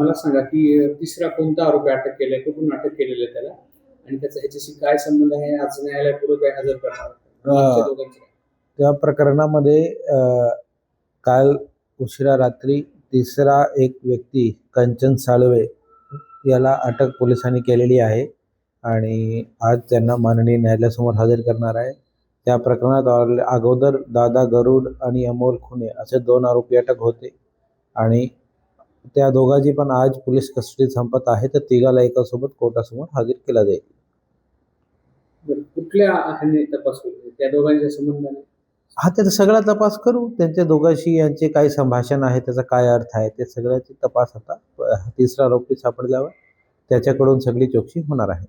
मला सांगा की तिसरा कोणता आरोपी अटक केलाय कुठून अटक केलेलं आहे त्याला? आणि त्याचा ह्याच्याशी काय संबंध आहे? आज न्यायालयापूर्व काय हजर करणार त्या प्रकरणामध्ये काल उशिरा रात्री तिसरा एक व्यक्ती कंचन साळवे याला अटक पोलिसांनी केलेली आहे. आणि आज त्यांना माननीय न्यायालयासमोर हजर करणार आहे. त्या प्रकरणात अगोदर दादा गरुड आणि अमोल खुने असे दोन आरोपी अटक होते. आणि त्या दोघांची पण आज पोलीस कस्टडी संपत आहे तर तिघाला एकासोबत कोर्टासमोर हजर केला जाईल. कुठल्या तपास त्या दोघांच्या संबंधाने? हा त्याचा सगळा तपास करू. त्यांच्या दोघांशी यांचे काय संभाषण आहे त्याचा काय अर्थ आहे ते सगळ्याची तपास आता तिसरा आरोपी सापडल्यावर त्याच्याकडून सगळी चौकशी होणार आहे.